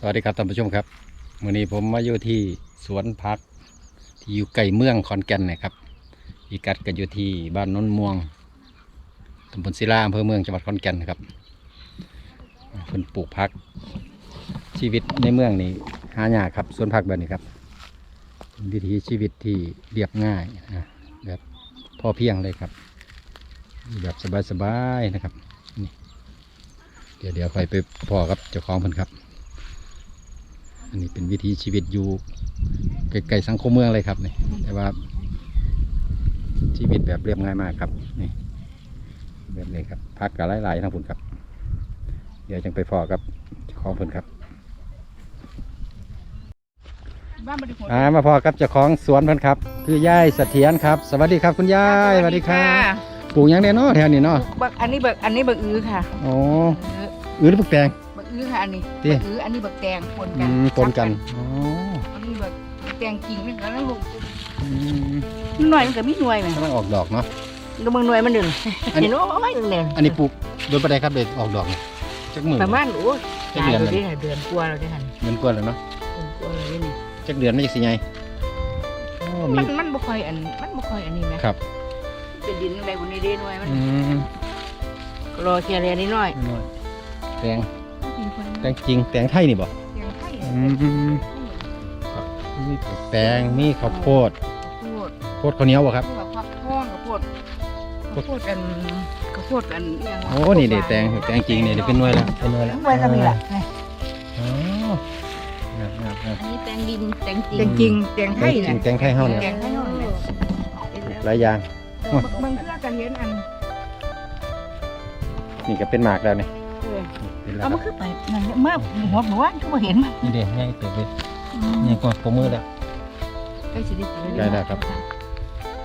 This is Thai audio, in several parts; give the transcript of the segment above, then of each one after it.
สวัสดีครับท่านผู้ชมครับวันนี้ผมมาอยู่ที่สวนพักที่อยู่ใกล้เมืองขอนแก่นนะครับอีกัดก็อยู่ที่บ้านโนนม่วงตำบลศิลาอำเภอเมืองจังหวัดขอนแก่นะครับเพิ่นปลูกพัก ชีวิตในเมืองนี่หายากครับสวนพักแบบนี้ครับวิถีชีวิตที่เรียบง่ายนะแบบพอเพียงเลยครับ แบบสบายๆนะครับนี่เดี๋ยวเดี๋ยวไปไปพอครับเจ้าของเพิ่นครับ อันนี้เป็นวิถีชีวิตอยู่ใกล้ๆสังคมเมืองเลยครับนี่แต่ว่า ชีวิตแบบเรียบง่ายมากครับนี่แบบนี้ครับพักกับหลายๆทั้งผุนครับ เดี๋ยวจังไปพอครับเจ้าของผุนครับบ้านบริโภคอ่ามาพอกับเจ้าของสวนเพิ่นครับ คือยายเสถียรครับ สวัสดีครับคุณยายสวัสดีครับปลูกหยังเด้เนาะแถวนี้เนาะบักอันนี้บักอันนี้บักอื้อค่ะโอ้เอออือหรือปลูกแตงบัก อื้อค่ะอันนี้ติ บักอื้ออันนี้บักแตงปนอืกันมปนกันอ๋ออันนี้บักบักแตงกิ่งนี่แล้วลูกอืมมันหน่วยมันก็มีหน่วยไหมกำลังออกดอกเนาะ ดูมึงหน่วยมันดึงอันนี้ เห็นโอ้ยเนี่ยอันนี้ปลูกโดยประเดครับเด็ดออกดอกเนี่ยจักมือประมาณโอ้ยจักตายเดือน เราเลยได้เดือนกว่าเราได้หันเงินกวนแล้วเนาะเดือนกว่าเราได้นี่จักเดือนไม่จักสิไงโอ้มี มันมันบ่ค่อยอันมันบ่ค่อยอันนี้ไหมครับ เป็นดินอะไรบนนี้เด้หน่วยมันอืมรอเคลียร์เรียนนิดหน่อยน้อยแตง มีคนแตงจริงแตงไทยนี่บ่แตงไทยอืมครับมีแตงมีข้าวโพดข้าวโพดโพดข้าวเหนียวบ่ครับ ข้าวโพดข้าวโพดข้าวโพดกันข้าวโพดกันเยโอ้นี่เด็แตงแตงจริงนี่เดี๋ยวเป็นหน่วยแล้วเป็นหน่วยแล้วไว้ก็มีละอ๋อครับครับครับอันนี้แตงดินแตงจริง แตงจริงแตงไทแตยงจรินะงแตงไทยเฮาเนี่ยแตงไทยเฮาเนี่ยหลายอย่างบางบางเทื่อกันเห็นอันนี่ก็เป็นหมากแล้วเนี่ย เออเป็นแล้วเอาคมารับขึ้นไปนั่นเนี่ยเมื่อหัวหนูว่าก็บ่เห็นมันนี่เด็ง่ายเติบเลยนี่ก็ปมือแล้ว ใกล้สิได้กินได้แล้วครับ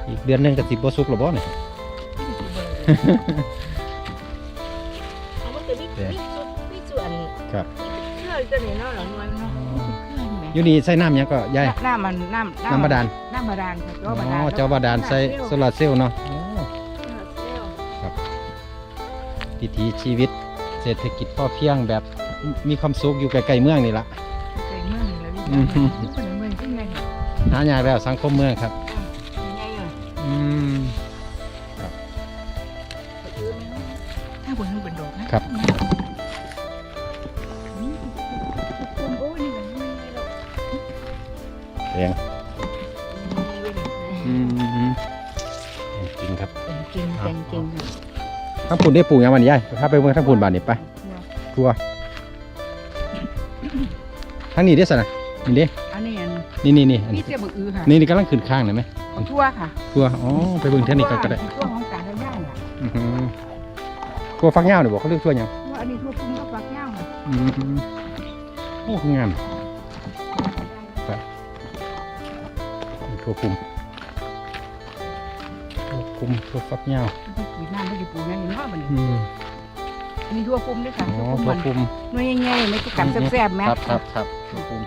อีกเดือนหนึงก็สิบ่สุกแล้วบ่เนี่ย เอามันจะมีแตงมีส่วนมีส่วนครับเครื่องตัวนี้เนาะหลังวันเนาะเครื่องแหมอยู่นี่ใส่น้ำหยังก็ยายน้ำมันน้ำน้ำบาดาลน้ำบาดาลค่ะอ๋อเจ้าบาดาลใส่โซลาร์เซลล์เนาะโอ้เซลล์วิถีชีวิต เศรษฐกิจพอเพียงแบบมีความสุขอยู่ใกล้ๆเมืองนี่ละใส่เมืองนี่แล้วอืมนี่คนเมืองที่ไหนหายากแล้วสังคมเมืองครับยังไงอะอืมถ้าบนนู้นเป็นดอกนะครับโอ้ยนี่มันไม่ได้หรอกแพงอืมจริงครับเป็นจริงเป็นจริง ทั้งปุ่นได้ปลูกหยังวันนี้ยายถ้าไปเมืองทั้งปุ่นบานนี่ไปทัวทั้งนี้ได้สนะนี่เด้อันนี้อันนี่นี่นี่อันนี่นี้เสียบอือค่ะนี่นี่กำลังขึ้นข้างเลยไหมทั่วค่ะทัวอ๋อไปเบิ่งเท่านี้ก็ก็ได้ทั่วของการทำงานอะอื้อหือทัวฟักเงาเนี่ยบอกเขาเรียกทัวหยังว่าอันนี้ทั่วคุ้มกับปากย่างค่ะอืมโอ้งามทัวคุมทัวคุมทัวฟักเงา ที่ปุ๋ยน้ำไม่ได้ปุ๋ยนั่นนี่เนาะมันอืมอันนี้ทั่วคุ้มด้วยค่ะอ๋อทั่วทัคุ้วมมันคุมน้อยใหญ่ๆไม่จะกัดแซ่บๆไหมครับครับครับทัวคุม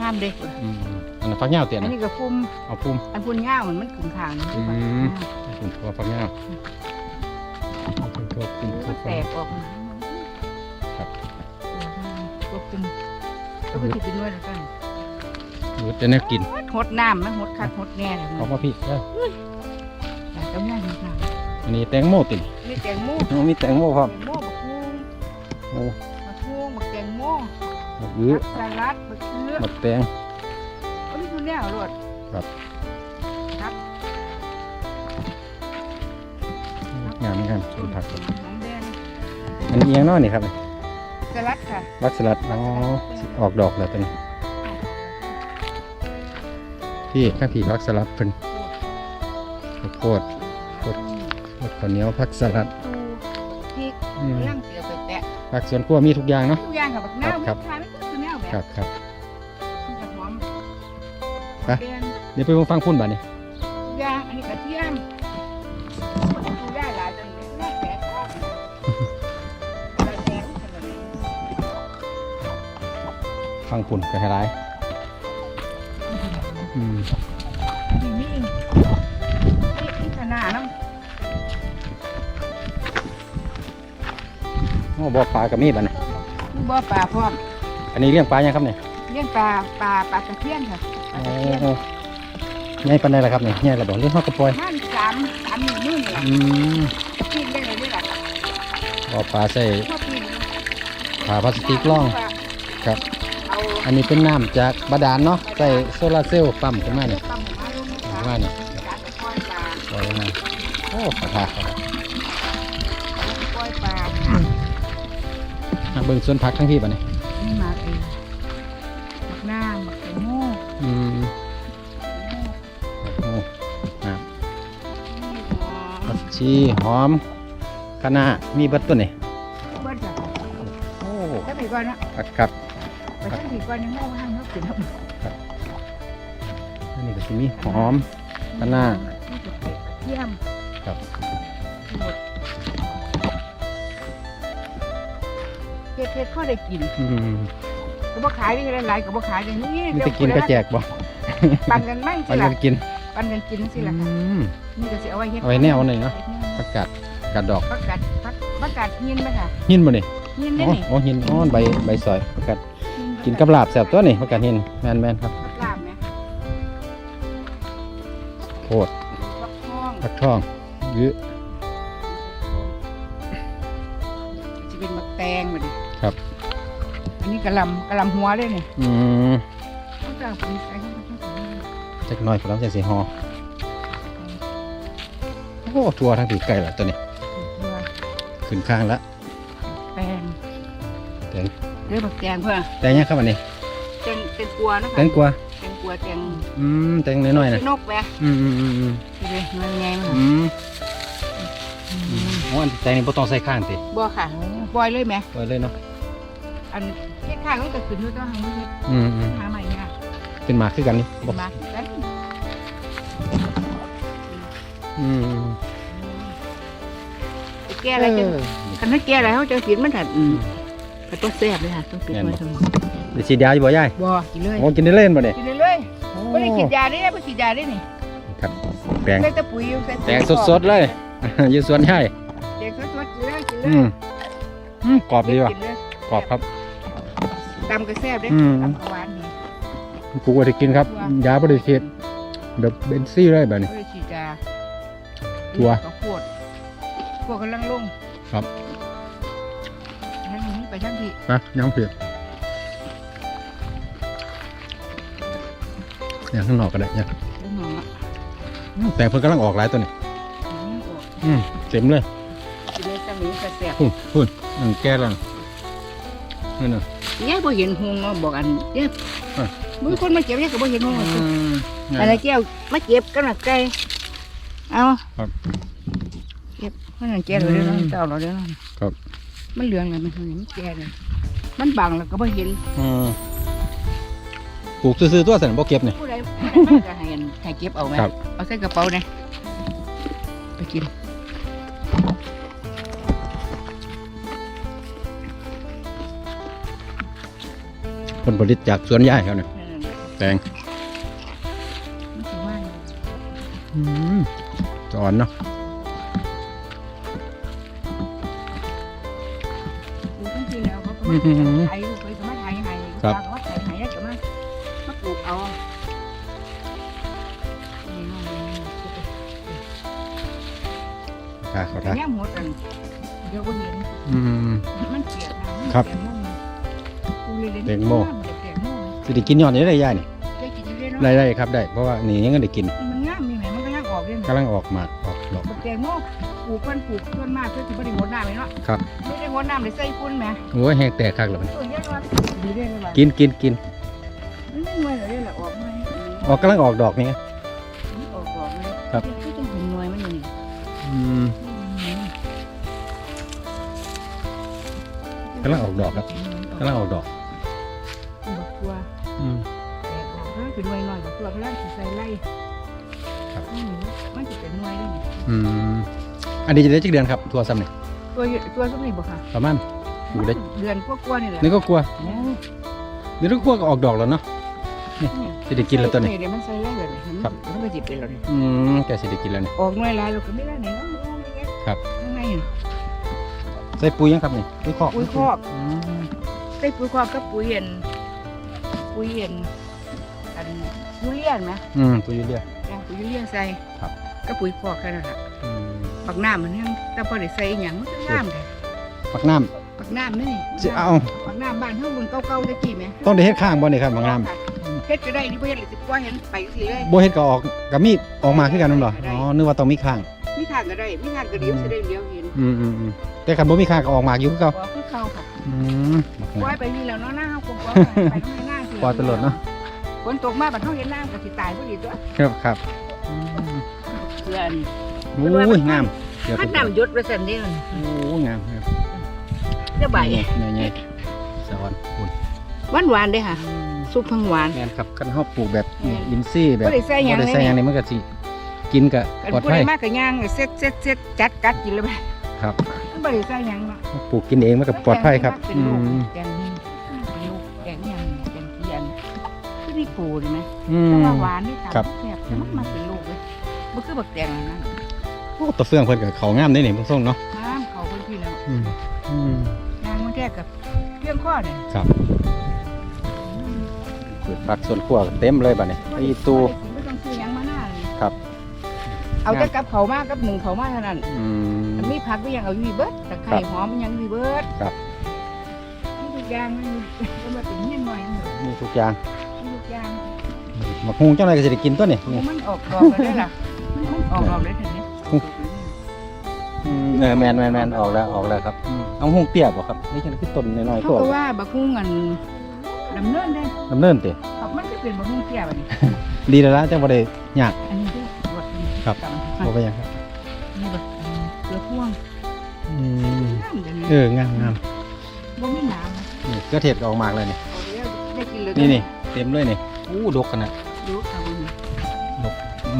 งามเด็กอืมอันนั้นฟักเงาเตียนอันนะนี้ก็คุ้มเอาคุม อันพุ่นย่างมันมันขึงขางอืม คุมทัวฟักเงาทัวคุมทัวแตฟักกออกมาครับทั่วคุ้มก็คือติดด้วยแล้วกันดูจะแน่ากินหดน้ำมันหดคักหดแน่เลยเอามาพี่เอ้ยแต่ก็ไม่ได้ค่ะ อันนี้แตงโมตินมีแตงโมอ๋อมีแตงโมครับแตงโมบักฮูโอ้บักฮูบักแตงโมบักอื้อสลัดบักเขือบักแตงก็มีทุนแนวรวดงามงามเป็นผักครับของแดงอันนี้เอียงเน้อนี่ครับสลัดค่ะวักสลัด อ๋อสิออกดอกแล้วตอนนี้พี่ข้างพี่วักสลัดเพิ่นข้าวโพดโพดโพด ข้าวเหนียวผักสลัดตูพริกอืม ย่างเสียไปแตะผักสวนครัวมีทุกอย่างเนาะ ทุกอย่างค่ะบักนาวครับทานไม่คือแนวแบบครับครับกระหอมไป แดงเดี๋ยวไปเบิ่งฟังพุ่นบ่านี่ทุกอย่างอันนี้กระเทียมดูได้หลายจังเลยแม่แตกออกแตกขนาดนี้ฟังพุ่นก็ให้ร้ายอืมนี่นี่นี่นี่ขนาดน้ โอ้บ่ปลากับมีดบ่นี่ำนี่บ่อปลาพร้อมไกอันนี้เลี้ยงปลายังครับเนี่ยเลี้ยงปลาปลาปลาตะเพียนค่ะปลาโอ้ตะเพียนโหใหญ่ปานใดล่ะครับเนี่ยใหญ่ระบอกเลี้ยงข้าวกระปอยมันสามสามหนึ่งมือนี่แหละอืมกินได้เลยด้วยล่ะเอาปลาใส่ชอบกินผ้าพลาสติกล่องครับเอาอันนี้เป็นน้ำจากบาดาลเนาะใส่โซลาร์เซลล์ปั๊มขึ้นมาเลืเนี่อยกปั๊มมาลงนะขึ้นคะมาเนี่ยการปล่อยปลาปล่อยมาโอ้ขอทา เบิ่งสวนผักทั้งที่ป่ะเนี่ยนี่มาเองหมักหน้าหมักแตงโมอืมโอ้ครับผักชีหอมคะน้ามีเบัดตัวนี่เบิ้ลจ้ะโอ้ถ้าไปก่อนนะครับครับไปถ้าไปก่อนยังไม่เอาห้างเขากินครับอันนี้ก็จะมีหอมคะน้านี่จะเป็ดกระเทียมครับ เฮ็ดเฮ็ดพ่อได้กินอืมก็บ่ขายได้หลายๆก็บ่ขายได้นี่มีแต่กินก็แจกบ่ปันกันมั่งปัสินล่ะกันกินปันกันกินสิล่ะอืค่ะมนี่ก็สิเอาไว้เฮ็ดเอาไว้แนวหน่อยเนาะประกาศกาดดอกประกาศประประกาศหินไหมค่ะหินบ่นี่หินได้โอ้นี่โอ้หินอ้อนใบใบสอยประกาศกินกับลาบแซ่บตัวนี่ประกาศหินแม่นแม่นครับลาบไหมโคตรฟักทองผักทองยื้อ ครับ อันนี้กะหล่ำกะหล่ำหัวด้วยนี่อืมต้องจ้างปุ๋ยใส่เข้าไปทั้งหมดจักหน่อยพร้อมจะสิฮอโอ้ทัวทั้งปีไก่ละตัวนี้ ตัวขึ้นข้างละแตงแตงเรื่องมะแตงเพื่อแตงยังครับอันนี้แตงแตงกลัวนะแตคะงกวาแตงกลัวแตงอืมแตงน้อยๆนะนกแหวะอืมอืมอืมอืมทีเดียวมันไงมันอืมโอ้อันแตงนี่บ่ต้องใส่ข้างติบ่ค่ะปล่อยเลยไหมไว้เลยเนาะ อันเฮ็ดข้างมันก็ขึ้นอยู่ต้องหาเฮ็ดอืมอืมหาใหม่เนี่ยเป็นหมากคือกันนี่บ่มากันอืมไปแก้อะไรจังเออคันถ้าแก้อะไรเขาจะกินมันถัดอืมก็ต้องแซ่บเลยค่ะต้องปิดไว้ตรงนี้ได้ฉีดยาอยู่บ่ยายบ่กินเลยโอ้กินได้เล่นบ่เนี่ยกินเลยเลยไม่ได้กินยาได้ไม่กินยาได้นี่ครับแตงใส่แตะปุ๋ยอยู่ใส่แตงสดๆเลย อยู่สวนยายแตงสดๆกินเลยกินเลอืยมอืมกรอบดีว่ะกินเลยกรอบครับ ตำก็แซ่บเด้อืม ตำก็หวานดีกูก็ได้กินครับ ยาบ่ได้ฉีดแบบเบนซี่เลยแบบนี้ไม่ได้ฉีดยาถั่วก็ขวดขวดกำลังลงครับนั่นนี่ไปทั้งที่นะยังเผ็ดอย่างข้างนอกก็ได้เนี่ยเรื่องหนออืมแต่เพิ่นกำลังออกหลายตัวนี่นี่ออกอืมเต็มเลยกินเลยจังนี้ก็แซ่บพุ่นพุ่นมันแก่แล้วนะนี่น่ะ ยายบ่เห็นหงเนาะบอกอันเด้อะมือคนมาเก็บยายก็บ่เห็นหงอืเลยมอะไรแก้วมาเก็บกันหนักไก่เอาครับเก็บมันนั่นแก่เลยเด้ออืมเจ้าเราเด้อครับ มันเหลืองเลยมันเห็นมันแก่เลยมันบังแล้วก็บ่เห็นอืมปลูกซื่อๆตัวสันบ่เก็บนี่ผู้ใดผู้ใดมาก็ให้อันให้เก็บเอาไหมครับ เอาใส่กระเป๋าเนี่ยไปกิน ลผลิตจากสวนยายเขาเนี่ยนั่นน่ะแตงมันสิว่าอยู่อืมจอนเนาะปลูกทั้งที่แล้วเขาก็อืมามไถลูกไปก็มาไถให้ครับปลาก็มาไถให้แล้วก็มามาปลูกเอานี่น้องนี่ตาเขาแต่ตาแง่หัวกันเดี๋ยวก็เห็นอืมมันเปียกน้ำมันครับ แตงโมกูเลยเลยแตงโมแตงโม สิได้กินยอดนี้ได้ยายนี่ได้กินเรื่อยๆเนาะได้ได้ครับได้ เพราะว่านี่ยังก็ได้กิน มันงามมีไหมมันก็ยังออกเรื่อยกำลังออกหมากออกดอกบักแตงโมปลูกมันปลูกต้นมากเพื่อที่ไม่ได้งดน้ำเลยเนาะครับไม่ได้งดน้ำเลยใส่ฝุ่นไหมโอ้ยแห้งแตกคักแล้วมันเออยังว่าดีเรื่อยเลยว่ะกินกินกินมันไม่งวยเลยแหละออกมาออกกำลังออกดอกนี่ไงออกออกเลยครับที่ต้องเป็นงวยมันอยู่นี่อืมกำลังออกดอกครับกำลังออกดอก วยหน่อยบักตัวก็แล้วสิใส่ไล่ครับ อืมมันจะเป็นงวยเลยนี่อืมอันนี้จะได้จักเดือนครับทัวซ้ำนี่ตัวอยู่ตัวสุกนี่บ่ค่ะประมาณอยู่ได้เดือนกว่าๆนี่แหละนี่ก็กลัวนี่ก็กลัวก็ออกดอกแล้วเนาะสิได้กินแล้วตัวนี้ เดี๋ยวมันใส่ไล่เลยนี่ครับ มันก็จิบเป็นแล้วนี่อืมแกสิได้กินแล้วนี่ออกหน่วยลายเราก็ไม่ได้ไหนเนาะครับ ข้างในน่ะใส่ปุ๋ยยังครับนี่ปุ๋ยคอกปุ๋ยคอกอืม ใส่ปุ๋ยคอกกับปุ๋ยเย็นปุ๋ยเย็นอัน ยูเรียนไหมอืมปุ๋ยยูเรียแกงปุ๋ยยูเรียนใส่ครับกับปุ๋ยคอกแค่นั้นแหละอืมปักน้ำมันยังแต่พอได้ใส่อหย่างมันก็งามเลยปักน้ปักน้ำนี่จะเอาปักน้ำบ้านเฮาบนเก่าๆตะกี้ไหมำต้องได้เฮ็ดข้างบ่นี่ครับปักน้เฮ็ดก็ได้นี่บ่เฮ็ดเลยสิกว่าเห็นไปสิเลยำบ่เฮ็ดก็ออกกับมีดออกมาคือกันนั่นเหรออ๋อนึกว่าต้องมีข้าง มีทางก็ได้มีทางก็เดียวสิได้เดียวเห็นอืมอืมอืมแต่คันบ่มีข้างก็ออกมาอยู่คือเก่าบ่คือเขาค่ะอืมบักปล่อน้ำยไปนี่แล้วเนาะหน้าเฮาคงปล่อยไปไปข้างหน้าสิ ปล่อยไปโลดเนาะ ฝนตกมาบัดเฮาเห็นน้ำก็สิตายพอดีตัวครับครับอืมเพื่อนโอ้ยงามเดี๋ยวพัดน้ำหยศไปสั่นเด้อโอ้งามครับเจ้าใบใหญ่ๆสะออนคุณหวานหวานๆเด้อค่ะซุปพังหวาน แม่นครับคันเฮาปลูกแบบแม่นอินทรีย์แบบบ่ได้ใส่หยังบ่ได้ใส่หยังนี่มันก็สิกินก็กันปลอดผู้ภัใดยมากก็ย่างเซ็ตเซ็ตเซ็ตจัดกัดกินเลยไปครับมันบ่ได้ใส่หยังเนาะปลูกกินเองมันก็ปลอดภัยครับเป็นอืลูกมแกง มีปูใช่ไหมอืแต่ม ว่าหวานนี่ตามครับ แซ่บแต่มันมาเป็นลูกเลยบ่คือบักแตงนะโอ้ตะเฟืองเพิ่นก็เขางามได้นี่เพิ่นส่งเนาะน้ำเขาเพิ่นพี่แล้วอืมอืมนางมันแท้กับเครื่องข้อเนี่ยครับปลูกผักสวนครัวก็เต็มเลยบัดนี้ไอ้ตู้ไม่ต้องซื้อหยังมาหน้าเลยครับเอาแต่กับเขาวมากกับหนึ่งเขาวมากเท่านั้น อืมแต่มีผักก็ยังเอาอยู่เบิดตะไคร้ครับหอมมันยังอยู่เบิดครับ มีทุกอย่างมันก็มาเป็นเงี้ยหน่อยมีทุกอย่างมีทุกอย่าง มักฮุงจังไดก็สิได้กินตัวนี่นี่มันออกดอกเลยได้ล่ะมันออกดอกเลยถึงนี้อืมเออแม่นแม่นแม่นออกแล้วออกแล้วครับอืมเอาฮุงเตี้ยบ่ครับนี่ฉันคือต้นน้อยๆเขาตัวก็ว่าบักฮุ้งอันดำเนินได้ดำเนินติเขามันก็เป็นบักฮุ้งเตี้ยแบบนี้ดีแล้วล่ะจังบ่ได้ยากอันนี้ที่บดนี่ครับกำบ่ไปหยังครับนี่บักเกลือพ่วงอืมน้ำเดี๋ยวนี้เอองามงามบ่มีน้ำนะนี่เกลือเทศก็ออกมากเลยนี่เอาเดี๋ยวได้กินเลยนี่นี่เต็มเลยนี่อู้ดกขนาดดูค่ะคุณ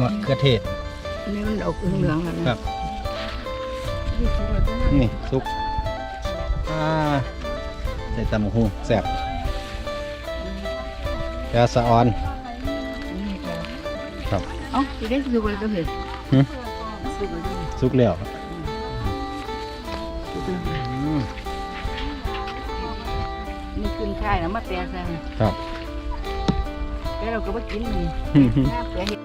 มะเขือเทศอันนี้มันออกเหลืองๆแล้วนะครับ นี่คือเราจะนั่งนี่ซุปอ่าใส่ตำบักหูแซ่บยาสะออนนี่ก็ครับเอ้าสิได้สุกเลยก็เห็นหึสุกเลยซุกแล้วสุกเลยอืมนี่ขึ้นค่ายนะมาแปลซะครับแต่เราก็บ่กินนี่หน้าแปลเห็ด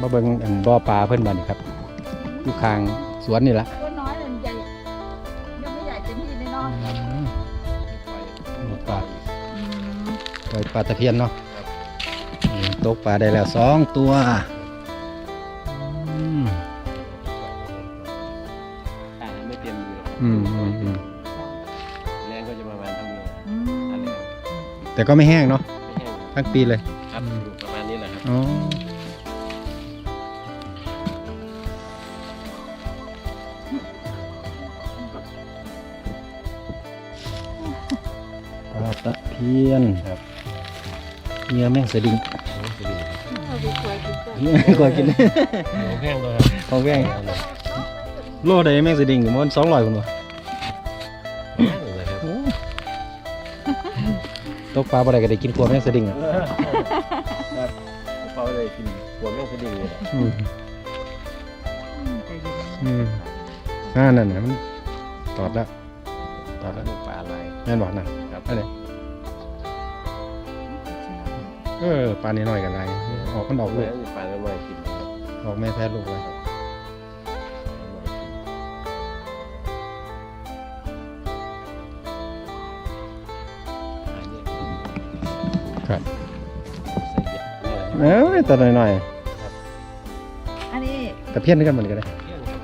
มาเบิ่งอันบ่อปลาเพิ่นบัดนี่ครับอยู่ข้างสวนนี่ละตัวน้อยเลยใหญ่ยังไม่ใหญ่เต็มที่แน่นอนบ่อปลาปล่อยปลาตะเพียนเนาะนี่ตกปลาได้แล้วสองตัวอืมอ่าไม่เต็มอยู่อืมอืมอืมแรงก็จะประมาณเท่านี้อือันมนี้แต่ก็ไม่แห้งเนาะไม่แห้งทั้งปีเลยครับอยู่ประมาณนี้แหละครับ ตะเพียนครับเนื้อแม่งสดิงเอาดูสวยดูสวยเนื้อกว่ากินโอ้แห้งเลยครับของแพงโลได้แม่งสดิงอยู่มันสองร้อยคนวะแห้งเลยครับตกปลาบ่ได้ก็ได้กินขัวแม่งสดิงอะเขาเลยกินหัวแม่งสะดิ่งเลยอืมใจเย็นอืมอ่านั่นน่ะมันตอดแล้วตอดแล้วปลาอะไรแม่นบอกนั่นครับอะไเออปลานี้น้อยกันไรออกมันออกลูกปลาอะไรกินครับออกแม่แพ้ลูกไว้ครับเอ้ยตัวน้อยอันนี้ๆแต่เพี้ยนด้วยกันเหมือนกันเลย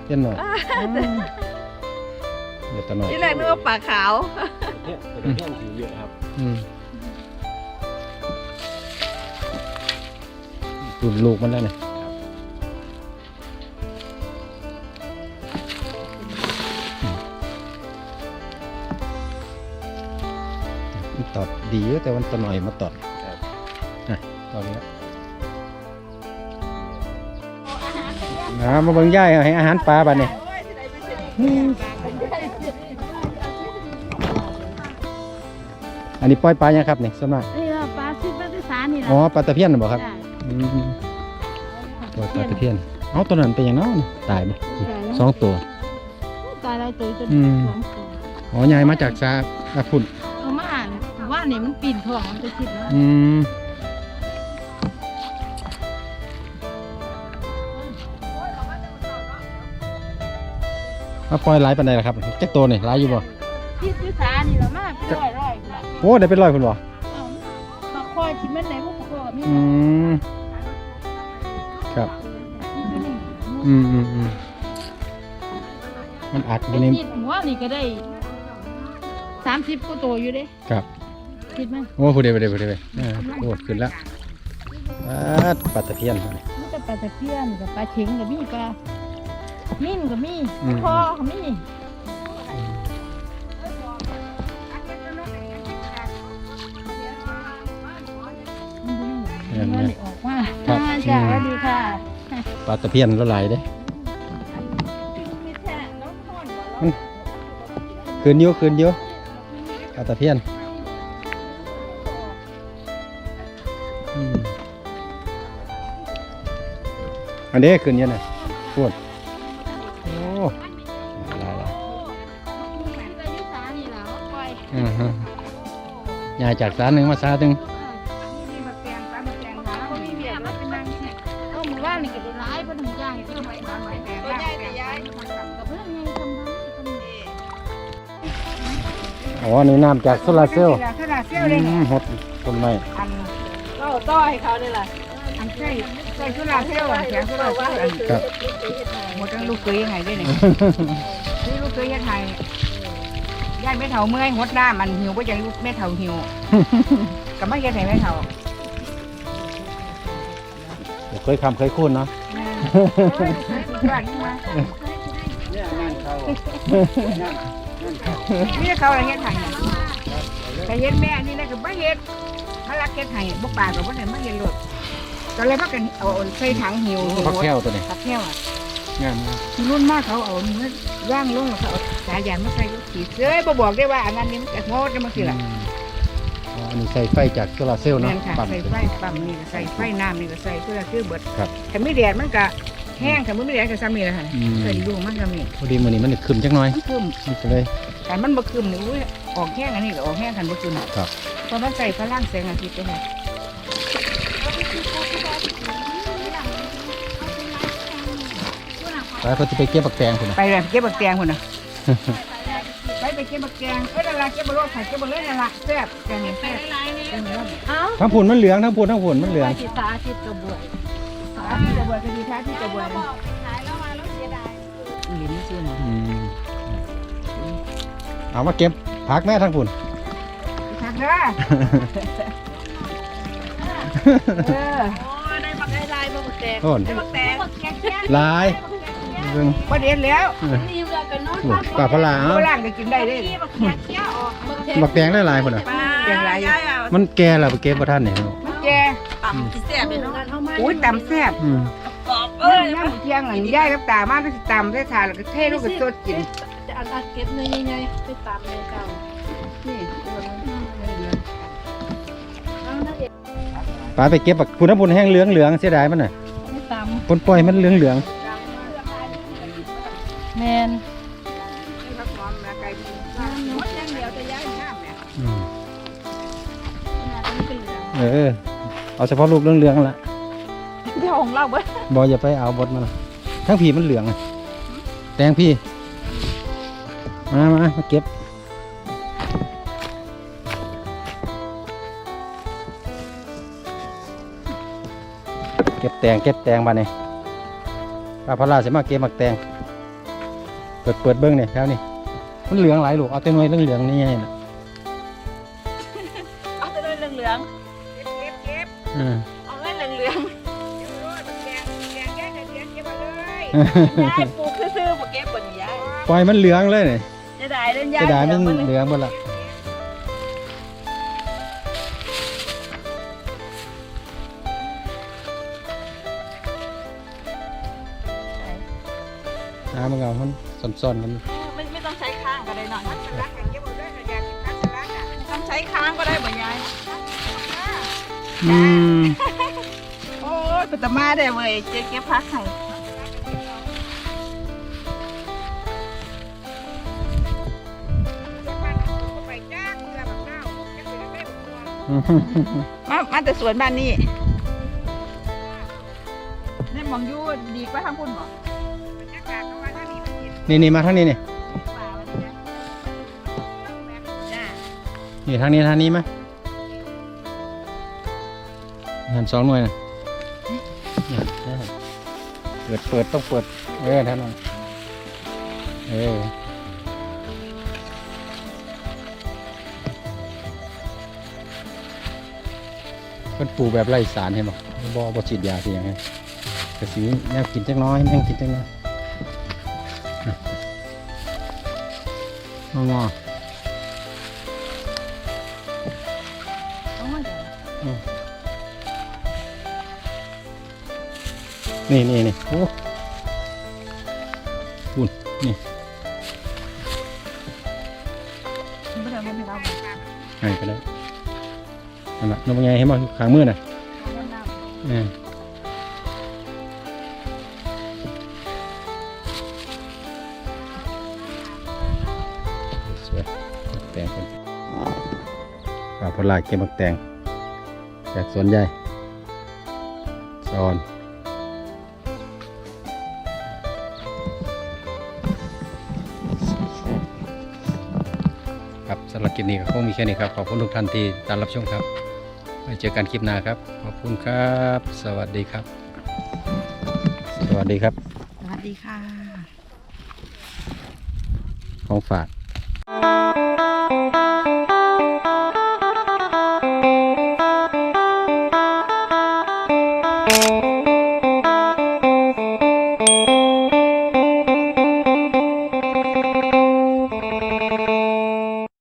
เพี้ยนหน่อยเดี๋ยวตัวน้อยที่แรกนึกว่าปลาขาวเนี่ยตัวแห้งผิวเยอะครับ อืม ดูลูกมันแล้วเนี่ยมันตอดดีอยู่แต่มันตัวหน่อยมาตอดครับนะตอนนี้นะมาเบิ่งย่ายเอาให้อาหารปลาบัดนี้อันนี้ปล่อยปลายังครับนี่สวนมัครเออปลาชิดปลาที่สานี่อ๋อปลาตะเพียนน่ะบ่ครับ อืมปล่อยปลาตะเพียนเอาตัวนั้นเป็นหยังเนาะตายบ่สองตัวตายแล้วตัวจนอืมสองตัวอ๋อยายมาจากซาอาพุ่นเอานี่มันปีนท้องมันจะคิดแล้วอืมมาปล่อยหลายปันใดล่ะครับจักตัวนี่หลายอยู่บ่คิดอยู่สานี่ละมากร้อยร้อยๆละโอ้ได้เป็นร้อยคุณบ่เอามาคอยชิมมันไหนพวกพ่อมีอืม อืมอืมอืมมันอัดอไปยู่ในคิดหัวนี่ก็ได้สามสิบกว่าตัวอยู่เด้ครับ คิดไหมโอ้ผู้ใดผู้ใดผู้ใดผู้ใดเออโอ้ขึ้นแล้วปัดปลาตะเพียนมันก็ปลาตะเพียนกับปลาเข็งกับมีปลามิ่นกับมีอืม คอกับมีมันบ่ได้ออกมาครับ อ่าจ้าสวัสดีค่ะ ปลาตะเพียนละลายเด้คืนเดียวคืนเดียวปลาตะเพียนอืมอันนี้คืนเดียวน่ะพูดโอ้หลายละอือฮะย้ายจากสาหนึ่งมาสาหนึ่ง อ๋อนี่น้ำจากโซลาร์เซลล์โซลาร์เซลล์เลยอืมหดต้นไม้อันเราต้อให้เขาได้ล่ะอันใช่ใช่โซลาร์เซลล์อะแสงโซลาร์เซลล์อันครับหมดทั้งลูกเคยยังไงด้วยเนี่ยนี่ลูกเคยยังไงย่ายแม่เฒ่าเมื่อยหดน้ำมันหิวก็ยังลูกแม่เฒ่าหิวกับไม่แก่ไหนแม่เฒ่าบ่เคยคำเคยคุ้นเนาะบ้านนี้มานี่เขา อะไรเฮ็ดไห้แต่เฮ็ดแม่นี่นะก็บ่เฮ็ดมารักเฮ็ดไห้บ่ปากก็บ่ได้มาเฮ็ดรถก็เลยมากันเอาใส่ถังหิวพักแก้วตัวนี้ผักแก้วอะงามมากที่รุ่นมากเขาเอาเนื้อย่างลงแล้วเขาเอาสายยางมาใส่ลูกขีดเอ้ยบ่บอกได้ว่าอันนั้นนี่มันจะโง่จะมาคือละอืมอ๋ออันนี้ใส่ไฟจากโซลาร์เซลล์เนาะแม่นค่ะปั๊มใส่ไฟปั๊มนี่ก็ใส่ไฟน้ำนี่ก็ใส่เพื่อคือเบิดครับถ้าไม่แดดมันก็แห้งถ้าไม่แดดก็ซ้ำนี่แหละค่ะอืมเคยดูมันซ้ำนี่พอดีมื้อนี้มันขึ้นจักหน่อยมันคืมนี่ก็เลย แต่มันบ่คืมนี่อุ้ยออกแห้งอันนี้ก็ออกแห้งกันบ่คืมครับ เพราะมันใส่พลังแสงอาทิตย์ด้วยค่ะไปเพิ่นสิไปเก็บบักแตงพุ่นน่ะไปเลยเก็บบักแตงคนน่ะไปไปเก็บบักแตงเอ้ยนั่นละเก็บบักโลดค่ะเก็บบักเลยนั่นละแซ่บแกงนี่แซ่บแกงนี่เอ้าทั้งพุ่นมันเหลืองทั้งพุ่นทั้งพุ่นมันเหลืองไปสิสาธิตกระบวยสาที่กระบวยก็ดีท่าที่กระบวยอีหลีนี่ซื่อนะอืม เอามาเก็บผักแม่ทั้งพุ่นทักเด้อเออโอ้ยได้บักได้ลายบักแตกโอ้นได้บักแตงบักแกแค่หลายเบิ่งบ่เด็ดแล้วเออนี่เวลากันนอนโอ้ปลาพลาโบเอาราณก็กินได้เด้ที่บักแกเขี้ยวออกบักแตกบักแตงหลายๆพุ่นน่ะแกงหลายอยู่มันแก่แล้วไปเก็บบ่ทันนี่เนาะมันแก่แซ่บเลยเนาะเอามาอุ้ยตำแซ่บอืมเออน้ำเที่ยงอันย่ายกับตามาก็สิตำใส่ถาดแล้วก็เทลูกก็สดกินจะ อันอัดเก็บเนื้อใหญ่ๆไปตามเลยเก่านี่เอานะเด็กปลาไปเก็บบักพุ่นน้ำพุ่นแห้งเหลืองเหลืองเสียดายมันน่ะไปตามพุ่นปล่อยมันเหลืองเหลืองแมนผักหอมนะไก่หมดอย่างเดียวจะย้ายน้ำเนี่ยๆอืมเออ เอาเฉพาะลูกเหลืองเหลืองๆละเดี๋ยวของเราเบิดบออย่าไปเอาบดมันละทั้งผีมันเหลืองอะแตงพี่ มามามาเก็บเก็บแตงเก็บแตงมาเนี่ยปลาพลาจะมาเก็บหมักแตงเปิดเปิดเบิ้งเนี่ยแถวนี้มันเหลืองหลายลูกเอาแต่หน่วยเหลืองเหลืองๆนี่ไงนะเอาไปเลยเหลืองเก็บเก็บอืมๆเอาเงินเหลืองเก็บรถแกงแกงแกงแกงเก็บมาเลยๆยายปลูกซื่อๆบ่เก็บบ่นี่ยายปล่อยมันเหลืองเลยเนี่ยจะได้ เล่นยายจะได้มันเดี๋ยวเหลืองหมดละน้ำมันก็มันซ่อนๆกันไม่ไม่ต้องใช้ข้างก็ได้หน่อยสลัดเก็บมาเลยอยากกินสลัดอะต้องใช้ค้างก็ได้บ่ยายอืมโอ้ยเป็นตามาได้เว้ยเจ๊เก็บพักให้ มามาแต่สวนบ้านนี่นี่มองอยู่ดีกว่าทางพุ่นบ่บรรยากาศประมาณนี้มันเย็นนี่นี่มาทางนี้นี่กว่าวันนี้จ้านี่ทางนี้ทางนี้มาหันสองหน่วยนะเนี่ยเปิดเปิดต้องเปิดเออท่านนเออ เพิ่นปลูกแบบไร้สารเห็นบ่บ่บ่ฉีดยาสิหยังไงกระสีแนวกินจักหน้อยแนวกินจักหน้อยงอเอามาเดี๋ยวนี่นี่นี่โอ้คุณไม่ได้เอาเงินให้เราบ่ให้ก็ได้ นั่นแหละน้องไงให้มาขางมือน่ะเอาเงินเราเออสวยมักแตงกันป่าพลายเก็บมักแตงจากสวนใหญ่ซอนครับสำหรับคลิปนี้ก็คงมีแค่นี้ครับ ขอบคุณทุกท่านที่ตามรับชมครับ ไว้เจอกันคลิปหน้าครับ ขอบคุณครับ สวัสดีครับ สวัสดีครับ สวัสดีค่ะ ของฝาก